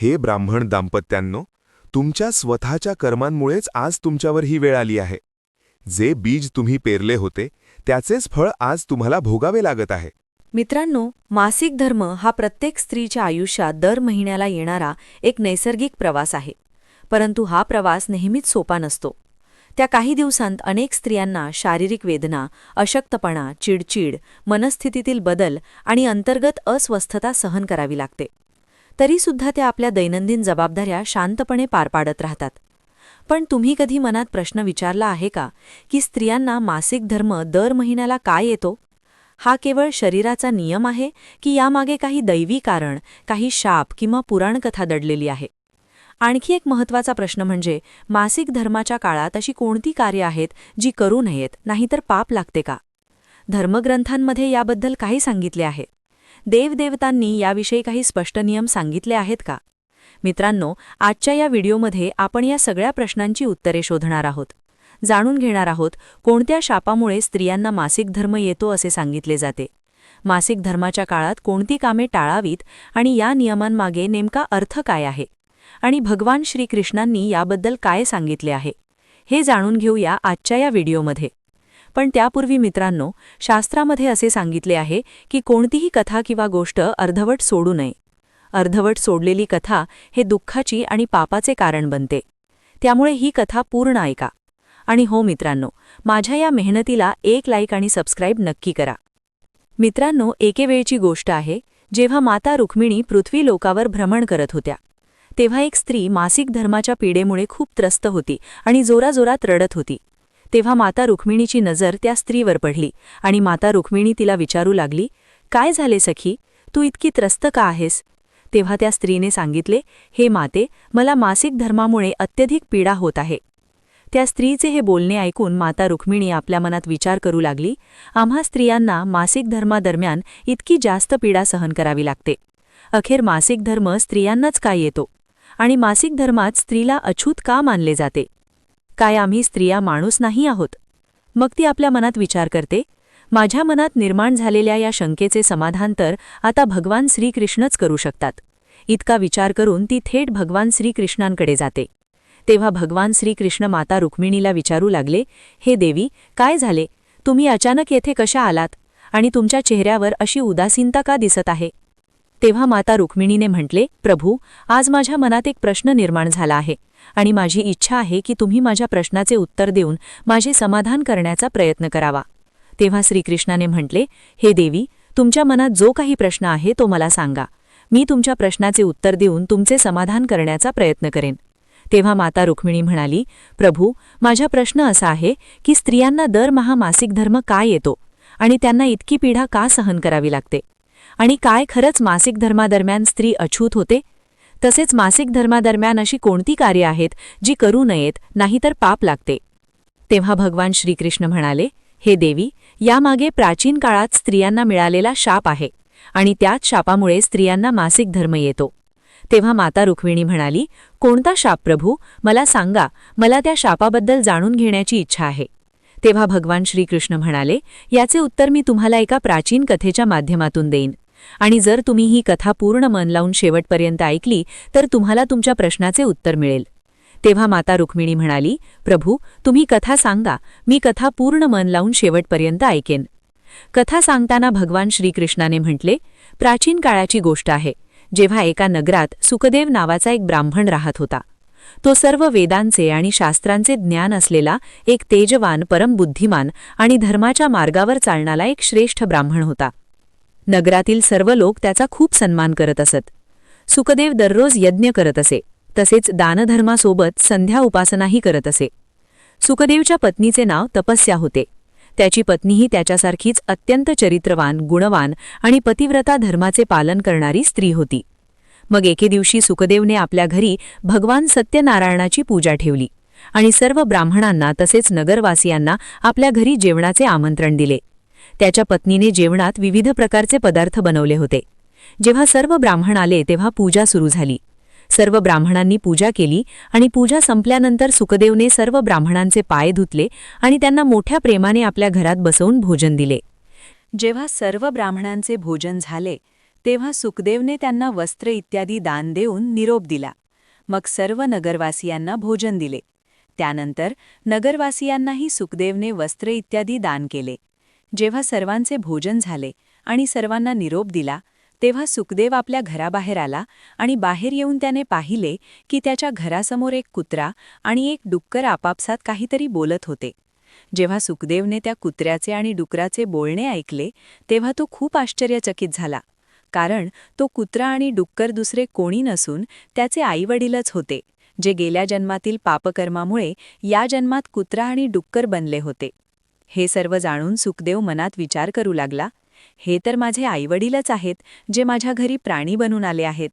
हे ब्राह्मण दाम्पत्यांनो तुमच्या स्वतःच्या कर्मांमुळेच आज तुमच्यावर ही वेळ आली आहे. जे बीज तुम्ही पेरले होते त्याचेच फळ आज तुम्हाला भोगावे लागत आहे. मित्रांनो मासिक धर्म हा प्रत्येक स्त्रीच्या आयुष्यात दर महिन्याला येणारा एक नैसर्गिक प्रवास आहे. परंतु हा प्रवास नेहमीच सोपा नसतो. त्या काही दिवसांत अनेक स्त्रियांना शारीरिक वेदना अशक्तपणा चिडचिड मनस्थितीतील बदल आणि अंतर्गत अस्वस्थता सहन करावी लागते. तरीसुद्धा त्या आपल्या दैनंदिन जबाबदाऱ्या शांतपणे पार पाडत राहतात. पण तुम्ही कधी मनात प्रश्न विचारला आहे का की स्त्रियांना मासिक धर्म दर महिन्याला काय येतो? हा केवळ शरीराचा नियम आहे की यामागे काही दैवी कारण काही शाप किंवा पुराणकथा दडलेली आहे? आणखी एक महत्त्वाचा प्रश्न म्हणजे मासिक धर्माच्या काळात अशी कोणती कार्य आहेत जी करू नयेत नाहीतर पाप लागते का? धर्मग्रंथांमध्ये याबद्दल काही सांगितले आहे. देवदेवतांनी याविषयी काही स्पष्ट नियम सांगितले आहेत का? मित्रांनो आजच्या या व्हिडिओमध्ये आपण या सगळ्या प्रश्नांची उत्तरे शोधणार आहोत. जाणून घेणार आहोत कोणत्या शापामुळे स्त्रियांना मासिक धर्म येतो असे सांगितले जाते. मासिक धर्माच्या काळात कोणती कामे टाळावीत आणि या नियमांमागे नेमका अर्थ काय आहे? आणि भगवान श्रीकृष्णांनी याबद्दल काय सांगितले आहे? हे जाणून घेऊया आजच्या या व्हिडिओमध्ये. पण त्यापूर्वी मित्रांनो शास्त्रामध्ये असे सांगितले आहे की कोणतीही कथा किंवा गोष्ट अर्धवट सोडू नये. अर्धवट सोडलेली कथा हे दुःखाची आणि पापाचे कारण बनते. त्यामुळे ही कथा पूर्ण ऐका. आणि हो मित्रांनो माझ्या या मेहनतीला एक लाईक आणि सबस्क्राईब नक्की करा. मित्रांनो एकेवेळची गोष्ट आहे जेव्हा माता रुक्मिणी पृथ्वी लोकावर भ्रमण करत होत्या. तेव्हा एक स्त्री मासिक धर्माच्या पीडेमुळे खूप त्रस्त होती आणि जोराजोरात रडत होती. तेव्हा माता रुक्मिणीची नजर त्या स्त्रीवर पडली आणि माता रुक्मिणी तिला विचारू लागली काय झाले सखी? तू इतकी त्रस्त का आहेस? तेव्हा त्या स्त्रीने सांगितले हे माते मला मासिक धर्मामुळे अत्यधिक पीडा होत आहे. त्या स्त्रीचे हे बोलणे ऐकून माता रुक्मिणी आपल्या मनात विचार करू लागली आम्हा स्त्रियांना मासिक धर्मादरम्यान इतकी जास्त पीडा सहन करावी लागते. अखेर मासिक धर्म स्त्रियांनाच काय येतो? आणि मासिक धर्मात स्त्रीला अछूत का मानले जाते? काय आम्ही स्त्रिया माणूस नाही आहोत. मग ती आपल्या मनात विचार करते माझ्या मनात निर्माण झालेल्या या शंकेचे समाधान तर आता भगवान श्रीकृष्णच करू शकतात. इतका विचार करून ती थेट भगवान श्रीकृष्णांकडे जाते. तेव्हा भगवान श्रीकृष्ण माता रुक्मिणीला विचारू लागले हे देवी काय झाले? तुम्ही अचानक येथे कशा आलात? आणि तुमच्या चेहऱ्यावर अशी उदासीनता का दिसत आहे? तेव्हा माता रुक्मिणीने म्हटले प्रभू आज माझ्या मनात एक प्रश्न निर्माण झाला आहे आणि माझी इच्छा आहे की तुम्ही माझ्या प्रश्नाचे उत्तर देऊन माझे समाधान करण्याचा प्रयत्न करावा. तेव्हा श्रीकृष्णाने म्हटले हे देवी तुमच्या मनात जो काही प्रश्न आहे तो मला सांगा. मी तुमच्या प्रश्नाचे उत्तर देऊन तुमचे समाधान करण्याचा प्रयत्न करेन. तेव्हा माता रुक्मिणी म्हणाली प्रभू माझा प्रश्न असा आहे की स्त्रियांना दरमहा मासिक धर्म का येतो आणि त्यांना इतकी पीढा का सहन करावी लागते? आणि काय खरंच मासिक धर्मादरम्यान स्त्री अछूत होते? तसेच मासिक धर्मादरम्यान अशी कोणती कार्य आहेत जी करू नयेत नाहीतर पाप लागते? तेव्हा भगवान श्रीकृष्ण म्हणाले हे देवी यामागे प्राचीन काळात स्त्रियांना मिळालेला शाप आहे आणि त्याच शापामुळे स्त्रियांना मासिक धर्म येतो. तेव्हा माता रुक्मिणी म्हणाली कोणता शाप प्रभू? मला सांगा मला त्या शापाबद्दल जाणून घेण्याची इच्छा आहे. तेव्हा भगवान श्रीकृष्ण म्हणाले याचे उत्तर मी तुम्हाला एका प्राचीन कथेच्या माध्यमातून देईन. आणि जर तुम्ही ही कथा पूर्ण मन लावून शेवटपर्यंत ऐकली तर तुम्हाला तुमच्या प्रश्नाचे उत्तर मिळेल. तेव्हा माता रुक्मिणी म्हणाली प्रभू तुम्ही कथा सांगा मी कथा पूर्ण मन लावून शेवटपर्यंत ऐकेन. कथा सांगताना भगवान श्रीकृष्णाने म्हटले प्राचीन काळाची गोष्ट आहे. जेव्हा एका नगरात सुखदेव नावाचा एक ब्राह्मण राहत होता. तो सर्व वेदांचे आणि शास्त्रांचे ज्ञान असलेला एक तेजवान परमबुद्धिमान आणि धर्माच्या मार्गावर चालणारा एक श्रेष्ठ ब्राह्मण होता. नगरातील सर्व लोक त्याचा खूप सन्मान करत असत. सुखदेव दररोज यज्ञ करत असे तसेच दानधर्मासोबत संध्या उपासनाही करत असे. सुखदेवच्या पत्नीचे नाव तपस्या होते. त्याची पत्नीही त्याच्यासारखीच अत्यंत चरित्रवान गुणवान आणि पतिव्रता धर्माचे पालन करणारी स्त्री होती. मग एके दिवशी सुखदेवने आपल्या घरी भगवान सत्यनारायणाची पूजा ठेवली आणि सर्व ब्राह्मणांना तसेच नगरवासियांना आपल्या घरी जेवणाचे आमंत्रण दिले. त्याच्या पत्नीने जेवणात विविध प्रकारचे पदार्थ बनवले होते. जेव्हा सर्व ब्राह्मण आले तेव्हा पूजा सुरू झाली. सर्व ब्राह्मणांनी पूजा केली आणि पूजा संपल्यानंतर सुखदेवने सर्व ब्राह्मणांचे पाय धुतले आणि त्यांना मोठ्या प्रेमाने आपल्या घरात बसवून भोजन दिले. जेव्हा सर्व ब्राह्मणांचे भोजन झाले तेव्हा सुखदेवने त्यांना वस्त्र इत्यादी दान देऊन निरोप दिला. मग सर्व नगरवासियांना भोजन दिले. त्यानंतर नगरवासियांनाही सुखदेवने वस्त्र इत्यादी दान केले. जेव्हा सर्वांचे भोजन झाले आणि सर्वांना निरोप दिला तेव्हा सुखदेव आपल्या घराबाहेर आला आणि बाहेर येऊन त्याने पाहिले की त्याच्या घरासमोर एक कुत्रा आणि एक डुक्कर आपापसात काहीतरी बोलत होते. जेव्हा सुखदेवने त्या कुत्र्याचे आणि डुकराचे बोलणे ऐकले तेव्हा तो खूप आश्चर्यचकित झाला. कारण तो कुत्रा आणि डुक्कर दुसरे कोणी नसून त्याचे आईवडीलच होते जे गेल्या जन्मातील पापकर्मामुळे या जन्मात कुत्रा आणि डुक्कर बनले होते. हे सर्व जाणून सुखदेव मनात विचार करू लागला. हे तर माझे आईवडीलच आहेत जे माझ्या घरी प्राणी बनून आले आहेत.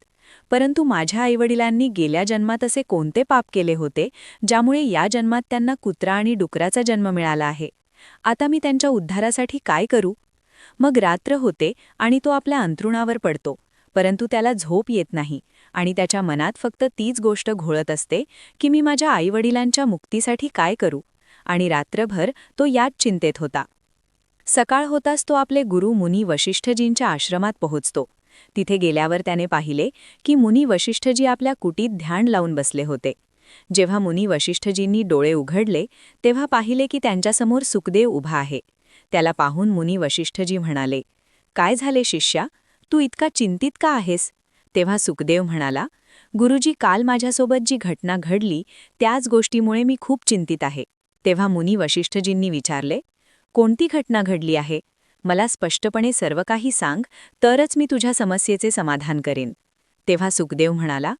परंतु माझ्या आईवडिलांनी गेल्या जन्मात असे कोणते पाप केले होते ज्यामुळे या जन्मात त्यांना कुत्रा आणि डुकराचा जन्म मिळाला आहे? आता मी त्यांच्या उद्धारासाठी काय करू? मग रात्र होते आणि तो आपल्या अंथरुणावर पडतो. परंतु त्याला झोप येत नाही आणि त्याच्या मनात फक्त तीच गोष्ट घोळत असते की मी माझ्या आईवडिलांच्या मुक्तीसाठी काय करू? आणि रात्रभर तो याच चिंतेत होता. सकाळ होताच तो आपले गुरु मुनी वशिष्ठजींच्या आश्रमात पोहोचतो. तिथे गेल्यावर त्याने पाहिले की मुनी वशिष्ठजी आपल्या कुटीत ध्यान लावून बसले होते. जेव्हा मुनी वशिष्ठजींनी डोळे उघडले तेव्हा पाहिले की त्यांच्यासमोर सुखदेव उभा आहे. त्याला पाहून मुनी वशिष्ठजी म्हणाले काय झाले शिष्या? तू इतका चिंतित का आहेस? तेव्हा सुखदेव म्हणाला गुरुजी काल माझ्यासोबत जी घटना घडली त्याच गोष्टीमुळे मी खूप चिंतित आहे. तेव्हा मुनी वशिष्ठजींनी विचारले कोणती घटना घडली आहे? मला स्पष्टपणे सर्व काही सांग तरच मी तुझ्या समस्येचे समाधान करेन. तेव्हा सुखदेव म्हणाला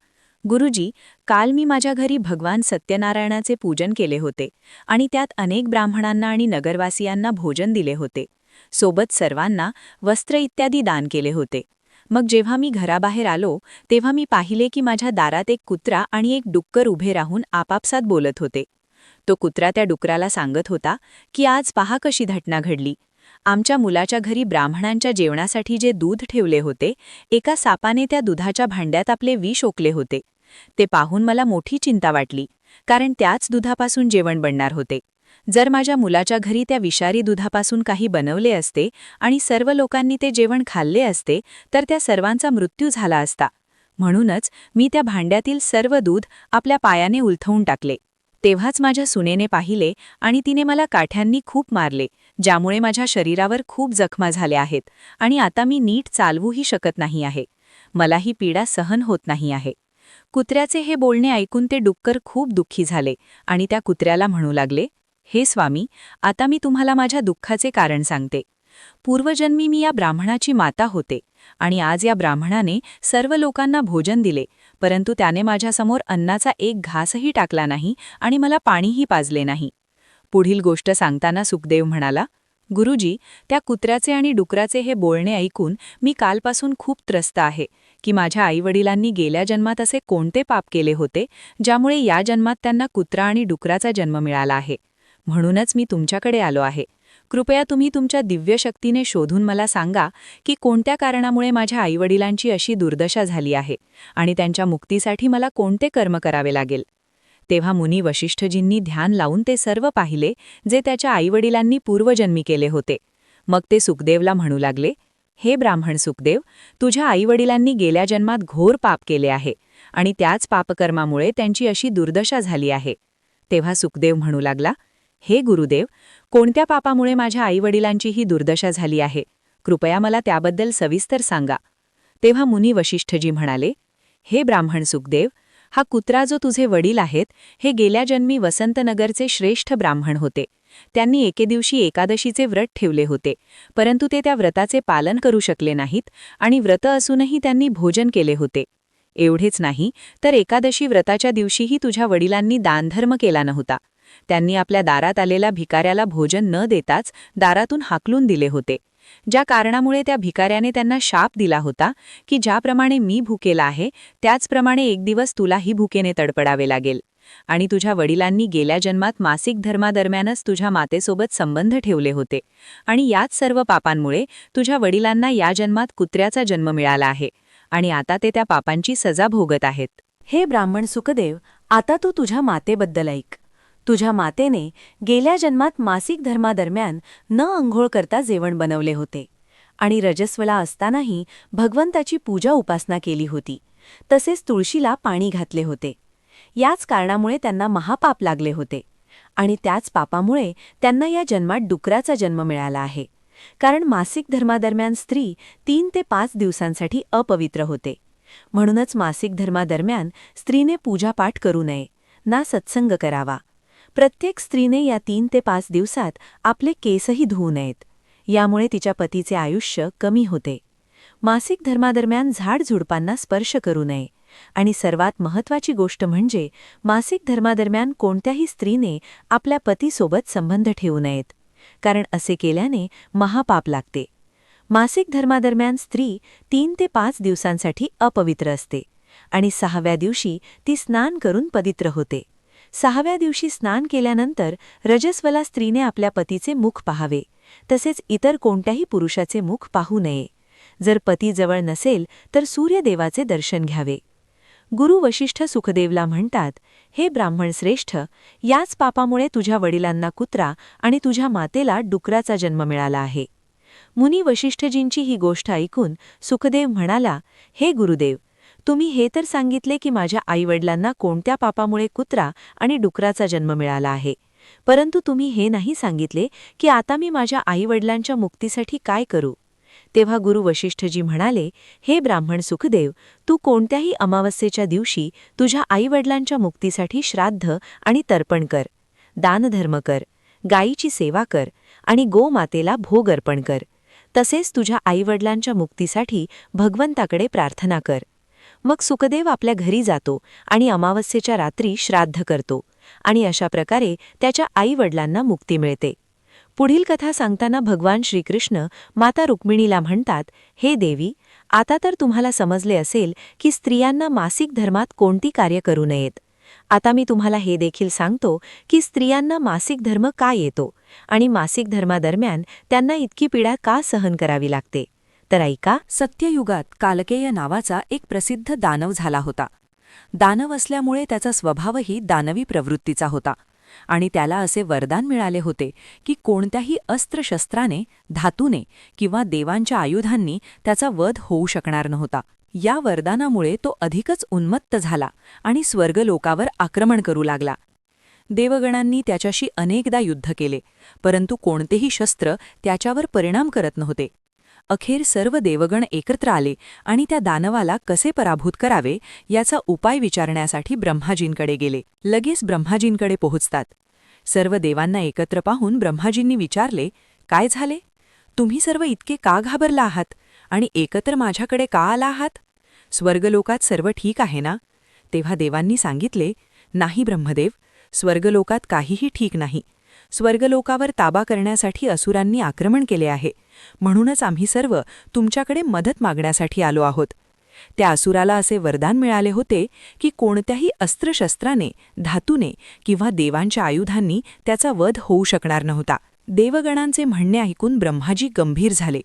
गुरुजी काल मी माझ्या घरी भगवान सत्यनारायणाचे पूजन केले होते आणि त्यात अनेक ब्राह्मणांना आणि नगरवासियांना भोजन दिले होते. सोबत सर्वांना वस्त्र इत्यादी दान केले होते. मग जेव्हा मी घराबाहेर आलो तेव्हा मी पाहिले की माझ्या दारात एक कुत्रा आणि एक डुक्कर उभे राहून आपापसात बोलत होते. तो कुत्रा त्या डुकराला सांगत होता की आज पहा कशी घटना घडली. आमच्या मुलाच्या घरी ब्राह्मणांच्या जेवणासाठी जे दूध ठेवले होते एका सापाने त्या दुधाच्या भांड्यात आपले विष ओकले होते. ते पाहून मला मोठी चिंता वाटली कारण त्याच दुधापासून जेवण बनणार होते. जर माझ्या मुलाच्या घरी त्या विषारी दुधापासून काही बनवले असते आणि सर्व लोकांनी ते जेवण खाल्ले असते तर त्या सर्वांचा मृत्यू झाला असता. म्हणूनच मी त्या भांड्यातील सर्व दूध आपल्या पायाने उलथवून टाकले. तेव्हाच माझ्या सुनेने पाहिले आणि तिने मला काठ्यांनी खूप मारले ज्यामुळे माझ्या शरीरावर खूप जखमा झाल्या आहेत आणि आता मी नीट चालवूही शकत नाही आहे. मला ही पीडा सहन होत नाही आहे. कुत्र्याचे हे बोलणे ऐकून ते डुक्कर खूप दुःखी झाले आणि त्या कुत्र्याला म्हणू लागले हे स्वामी आता मी तुम्हाला माझ्या दुःखाचे कारण सांगते. पूर्वजन्मी मी या ब्राह्मणाची माता होते आणि आज या ब्राह्मणाने सर्व लोकांना भोजन दिले परंतु त्याने माझ्यासमोर अन्नाचा एक घासही टाकला नाही आणि मला पाणीही पाजले नाही. पुढील गोष्ट सांगताना सुखदेव म्हणाला गुरुजी त्या कुत्र्याचे आणि डुकराचे हे बोलणे ऐकून मी कालपासून खूप त्रस्त आहे की माझ्या आईवडिलांनी गेल्या जन्मात असे कोणते पाप केले होते ज्यामुळे या जन्मात त्यांना कुत्रा आणि डुकराचा जन्म मिळाला आहे. म्हणूनच मी तुमच्याकडे आलो आहे. कृपया तुम्ही तुमच्या दिव्य शक्तीने शोधून मला सांगा की कोणत्या कारणामुळे माझ्या आईवडिलांची अशी दुर्दशा झाली आहे आणि त्यांच्या मुक्तीसाठी मला कोणते कर्म करावे लागेल? तेव्हा मुनी वशिष्ठजींनी ध्यान लावून ते सर्व पाहिले जे त्याच्या आईवडिलांनी पूर्वजन्मी केले होते. मग ते सुखदेवला म्हणू लागले हे ब्राह्मण सुखदेव तुझ्या आईवडिलांनी गेल्या जन्मात घोर पाप केले आहे आणि त्याच पापकर्मामुळे त्यांची अशी दुर्दशा झाली आहे. तेव्हा सुखदेव म्हणू लागला हे गुरुदेव कोणत्या पापामुळे माझ्या आईवडिलांची ही दुर्दशा झाली आहे? कृपया मला त्याबद्दल सविस्तर सांगा. तेव्हा मुनी वशिष्ठजी म्हणाले हे ब्राह्मण सुखदेव हा कुत्रा जो तुझे वडील आहेत हे गेल्या जन्मी वसंतनगरचे श्रेष्ठ ब्राह्मण होते. त्यांनी एके दिवशी एकादशीचे व्रत ठेवले होते परंतु ते त्या व्रताचे पालन करू शकले नाहीत आणि व्रत असूनही त्यांनी भोजन केले होते. एवढेच नाही तर एकादशी व्रताच्या दिवशीही तुझ्या वडिलांनी दानधर्म केला नव्हता. त्यांनी आपल्या दारात आलेल्या भिकाऱ्याला भोजन न देताच दारातून हाकलून दिले होते. ज्या कारणामुळे त्या भिकाऱ्याने त्यांना शाप दिला होता की ज्याप्रमाणे मी भुकेला आहे त्याचप्रमाणे एक दिवस तुलाही भुकेने तडपडावे लागेल. आणि तुझ्या वडिलांनी गेल्या जन्मात मासिक धर्मादरम्यानच तुझ्या मातेसोबत संबंध ठेवले होते. आणि याच सर्व पापांमुळे तुझ्या वडिलांना या जन्मात कुत्र्याचा जन्म मिळाला आहे. आणि आता ते त्या पापांची सजा भोगत आहेत. हे ब्राह्मण सुखदेव आता तू तुझ्या मातेबद्दल ऐक. तुझ्या मातेने गेल्या जन्मात मासिक धर्मादरम्यान न अंघोळ करता जेवण बनवले होते. आणि रजस्वला असतानाही भगवंताची पूजा उपासना केली होती. तसेच तुळशीला पाणी घातले होते. याच कारणामुळे त्यांना महापाप लागले होते. आणि त्याच पापामुळे त्यांना या जन्मात डुकराचा जन्म मिळाला आहे. कारण मासिक धर्मादरम्यान स्त्री तीन ते पाच दिवसांसाठी अपवित्र होते. म्हणूनच मासिक धर्मादरम्यान स्त्रीने पूजापाठ करू नये. ना सत्संग करावा. प्रत्येक स्त्रीने या तीन ते पाच दिवसात आपले केसही धुवू नयेत. यामुळे तिच्या पतीचे आयुष्य कमी होते. मासिक धर्मादरम्यान झाडझुडपांना स्पर्श करू नये. आणि सर्वात महत्वाची गोष्ट म्हणजे मासिक धर्मादरम्यान कोणत्याही स्त्रीने आपल्या पतीसोबत संबंध ठेवू नयेत. कारण असे केल्याने महापाप लागते. मासिक धर्मादरम्यान स्त्री तीन ते पाच दिवसांसाठी अपवित्र असते. आणि सहाव्या दिवशी ती स्नान करून पवित्र होते. सहाव्या दिवशी स्नान केल्यानंतर रजस्वला स्त्रीने आपल्या पतीचे मुख पाहावे तसेच इतर कोणत्याही पुरुषाचे मुख पाहू नये. जर पती जवळ नसेल तर सूर्यदेवाचे दर्शन घ्यावे. गुरु वशिष्ठ सुखदेवला म्हणतात हे ब्राह्मण श्रेष्ठ याच पापामुळे तुझ्या वडिलांना कुत्रा आणि तुझ्या मातेला डुकराचा जन्म मिळाला आहे. मुनी वशिष्ठजींची ही गोष्ट ऐकून सुखदेव म्हणाला हे गुरुदेव तुम्ही हे तर सांगितले की माझ्या आईवडिलांना कोणत्या पापामुळे कुत्रा आणि डुकराचा जन्म मिळाला आहे. परंतु तुम्ही हे नाही सांगितले की आता मी माझ्या आईवडिलांच्या मुक्तीसाठी काय करू. तेव्हा गुरु वशिष्ठजी म्हणाले हे ब्राह्मण सुखदेव तू कोणत्याही अमावस्येच्या दिवशी तुझ्या आईवडिलांच्या मुक्तीसाठी श्राद्ध आणि तर्पण कर दानधर्म कर गायीची सेवा कर आणि गोमातेला भोग अर्पण कर. तसेच तुझ्या आईवडिलांच्या मुक्तीसाठी भगवंताकडे प्रार्थना कर. मग सुखदेव आपल्या घरी जातो आणि अमावस्येच्या रात्री श्राद्ध करतो आणि अशा प्रकारे त्याच्या आईवडिलांना मुक्ती मिळते. पुढील कथा सांगताना भगवान श्रीकृष्ण माता रुक्मिणीला म्हणतात हे देवी आता तर तुम्हाला समजले असेल की स्त्रियांना मासिक धर्मात कोणती कार्य करू नयेत. आता मी तुम्हाला हे देखील सांगतो की स्त्रियांना मासिक धर्म का येतो आणि मासिक धर्मादरम्यान त्यांना इतकी पीडा का सहन करावी लागते? तर ऐका सत्ययुगात कालकेय नावाचा एक प्रसिद्ध दानव झाला होता. दानव असल्यामुळे त्याचा स्वभावही दानवी प्रवृत्तीचा होता. आणि त्याला असे वरदान मिळाले होते की कोणत्याही अस्त्रशस्त्राने धातूने किंवा देवांच्या आयुधांनी त्याचा वध होऊ शकणार नव्हता. या वरदानामुळे तो अधिकच उन्मत्त झाला आणि स्वर्गलोकावर आक्रमण करू लागला. देवगणांनी त्याच्याशी अनेकदा युद्ध केले परंतु कोणतेही शस्त्र त्याच्यावर परिणाम करत नव्हते. अखेर सर्व देवगण एकत्र आले आणि त्या दानवाला कसे पराभूत करावे याचा उपाय विचारण्यासाठी ब्रह्माजींकडे गेले. लगेच ब्रह्माजींकडे पोहोचतात. सर्व देवांना एकत्र पाहून ब्रह्माजींनी विचारले काय झाले? तुम्ही सर्व इतके का घाबरला आहात? आणि एकत्र माझ्याकडे का आला आहात? स्वर्गलोकात सर्व ठीक आहे ना तेव्हा देवांनी सांगितले नाही ब्रह्मदेव स्वर्गलोकात काहीही ठीक नाही. स्वर्गलोकावर ताबा करण्यासाठी असुरांनी आक्रमण केले आहे. म्हणूनच आम्ही सर्व तुमच्याकडे मदत मागण्यासाठी आलो आहोत. त्या असुराला असे वरदान मिळाले होते की कोणत्याही अस्त्रशस्त्राने धातूने किंवा देवांच्या आयुधांनी त्याचा वध होऊ शकणार नव्हता. देवगणांचे म्हणणे ऐकून ब्रह्माजी गंभीर झाले.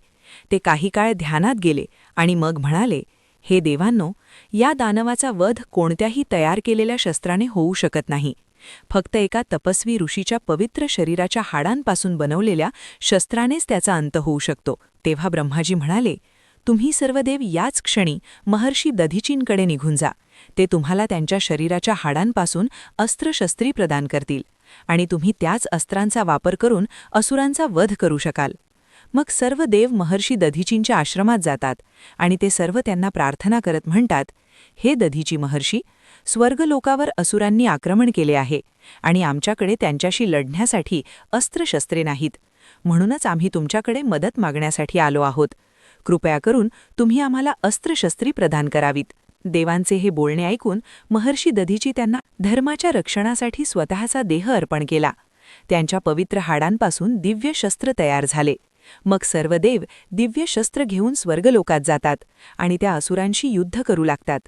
ते काही काळ ध्यानात गेले आणि मग म्हणाले हे देवांनो या दानवाचा वध कोणत्याही तयार केलेल्या शस्त्राने होऊ शकत नाही. फक्त एका तपस्वी ऋषीच्या पवित्र शरीराच्या हाडांपासून बनवलेल्या शस्त्रानेच त्याचा अंत होऊ शकतो तेव्हा ब्रह्माजी म्हणाले तुम्ही सर्व देव याच क्षणी महर्षी दधीचींकडे निघून जा. ते तुम्हाला त्यांच्या शरीराच्या हाडांपासून अस्त्रशस्त्री प्रदान करतील आणि तुम्ही त्याच अस्त्रांचा वापर करून असुरांचा वध करू शकाल. मग सर्व देव महर्षी दधीचींच्या आश्रमात जातात आणि ते सर्व त्यांना प्रार्थना करत म्हणतात हे दधीची महर्षी स्वर्गलोकावर असुरांनी आक्रमण केले आहे आणि आमच्याकडे त्यांच्याशी लढण्यासाठी अस्त्रशस्त्रे नाहीत. म्हणूनच आम्ही तुमच्याकडे मदत मागण्यासाठी आलो आहोत. कृपया करून तुम्ही आम्हाला अस्त्रशस्त्री प्रदान करावीत. देवांचे हे बोलणे ऐकून महर्षी दधीची त्यांना धर्माच्या रक्षणासाठी स्वतःचा देह अर्पण केला. त्यांच्या पवित्र हाडांपासून दिव्य शस्त्र तयार झाले. मग सर्व देव दिव्य शस्त्र घेऊन स्वर्गलोकात जातात आणि त्या असुरांशी युद्ध करू लागतात.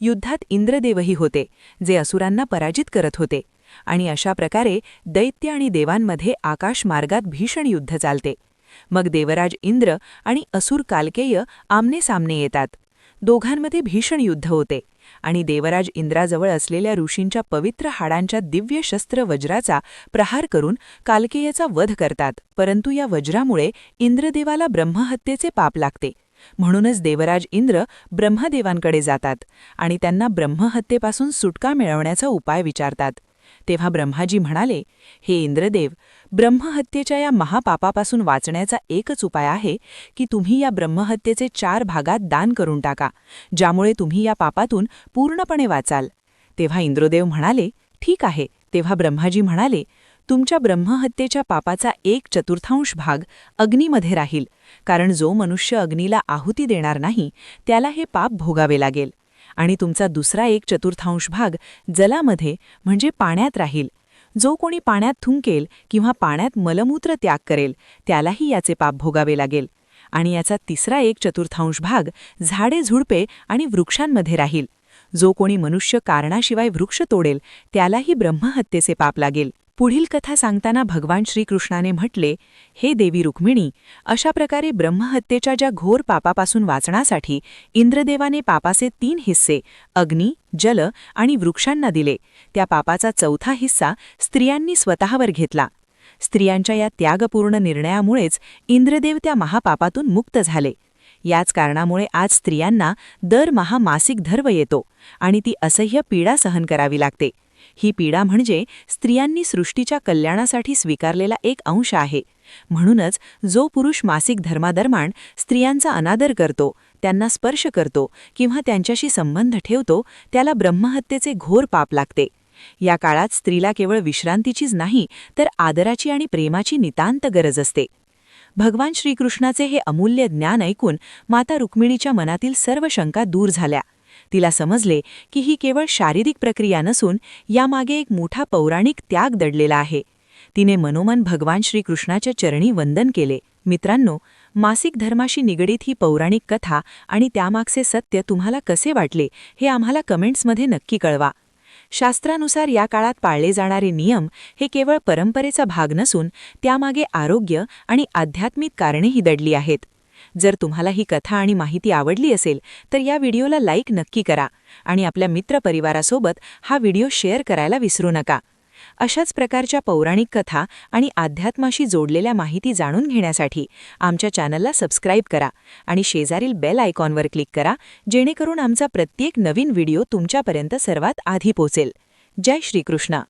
युद्धात इंद्रदेवही होते जे असुरांना पराजित करत होते. आणि अशा प्रकारे दैत्य आणि देवांमध्ये आकाशमार्गात भीषण युद्ध चालते. मग देवराज इंद्र आणि असुर कालकेय आमने सामने येतात. दोघांमध्ये भीषण युद्ध होते. आणि देवराज इंद्राजवळ असलेल्या ऋषींच्या पवित्र हाडांच्या दिव्य शस्त्र वज्राचा प्रहार करून कालकेयाचा वध करतात. परंतु या वज्रामुळे इंद्रदेवाला ब्रह्महत्येचे पाप लागते. म्हणूनच देवराज इंद्र ब्रह्मदेवांकडे जातात आणि त्यांना ब्रह्महत्येपासून सुटका मिळवण्याचा उपाय विचारतात. तेव्हा ब्रह्माजी म्हणाले हे इंद्रदेव ब्रह्महत्येच्या या महापापापासून वाचण्याचा एकच उपाय आहे की तुम्ही या ब्रह्महत्येचे चार भागात दान करून टाका ज्यामुळे तुम्ही या पापातून पूर्णपणे वाचाल. तेव्हा इंद्रदेव म्हणाले ठीक आहे. तेव्हा ब्रह्माजी म्हणाले तुमच्या ब्रह्महत्येच्या पापाचा एक चतुर्थांश भाग अग्नीमध्ये राहील. कारण जो मनुष्य अग्नीला आहुती देणार नाही त्याला हे पाप भोगावे लागेल. आणि तुमचा दुसरा एक चतुर्थांश भाग जलामध्ये म्हणजे पाण्यात राहील. जो कोणी पाण्यात थुंकेल किंवा पाण्यात मलमूत्र त्याग करेल त्यालाही याचे पाप भोगावे लागेल. आणि याचा तिसरा एक चतुर्थांश भाग झाडे झुडपे आणि वृक्षांमध्ये राहील. जो कोणी मनुष्य कारणाशिवाय वृक्ष तोडेल त्यालाही ब्रह्महत्येचे पाप लागेल. पुढील कथा सांगताना भगवान श्रीकृष्णाने म्हटले हे देवी रुक्मिणी अशा प्रकारे ब्रह्महत्येच्या ज्या घोर पापापासून वाचण्यासाठी इंद्रदेवाने पापाचे तीन हिस्से अग्नी जल आणि वृक्षांना दिले त्या पापाचा चौथा हिस्सा स्त्रियांनी स्वतःवर घेतला. स्त्रियांच्या या त्यागपूर्ण निर्णयामुळेच इंद्रदेव त्या महापापातून मुक्त झाले. याच कारणामुळे आज स्त्रियांना दरमहा मासिक धर्व येतो आणि ती असह्य पीडा सहन करावी लागते. ही पीडा म्हणजे स्त्रियांनी सृष्टीच्या कल्याणासाठी स्वीकारलेला एक अंश आहे. म्हणूनच जो पुरुष मासिक धर्मादरम्यान स्त्रियांचा अनादर करतो त्यांना स्पर्श करतो किंवा त्यांच्याशी संबंध ठेवतो त्याला ब्रह्महत्येचे घोर पाप लागते. या काळात स्त्रीला केवळ विश्रांतीचीच नाही तर आदराची आणि प्रेमाची नितांत गरज असते. भगवान श्रीकृष्णाचे हे अमूल्य ज्ञान ऐकून माता रुक्मिणीच्या मनातील सर्व शंका दूर झाल्या. तिला समजले की ही केवळ शारीरिक प्रक्रिया नसून यामागे एक मोठा पौराणिक त्याग दडलेला आहे. तिने मनोमन भगवान श्रीकृष्णाच्या चरणी वंदन केले. मित्रांनो मासिक धर्माशी निगडीत ही पौराणिक कथा आणि त्यामागचे सत्य तुम्हाला कसे वाटले हे आम्हाला कमेंट्समध्ये नक्की कळवा. शास्त्रानुसार या काळात पाळले जाणारे नियम हे केवळ परंपरेचा भाग नसून त्यामागे आरोग्य आणि आध्यात्मिक कारणेही दडली आहेत. जर तुम्हाला ही कथा आणि माहिती आवडली असेल तर या व्हिडिओला लाईक नक्की करा आणि आपल्या मित्रपरिवारासोबत हा व्हिडिओ शेअर करायला विसरू नका. अशाच प्रकारच्या पौराणिक कथा आणि अध्यात्माशी जोडलेल्या माहिती जाणून घेण्यासाठी आमच्या चॅनलला सबस्क्राईब करा आणि शेजारील बेल आयकॉनवर क्लिक करा जेणेकरून आमचा प्रत्येक नवीन व्हिडिओ तुमच्यापर्यंत सर्वात आधी पोचेल जय श्रीकृष्ण.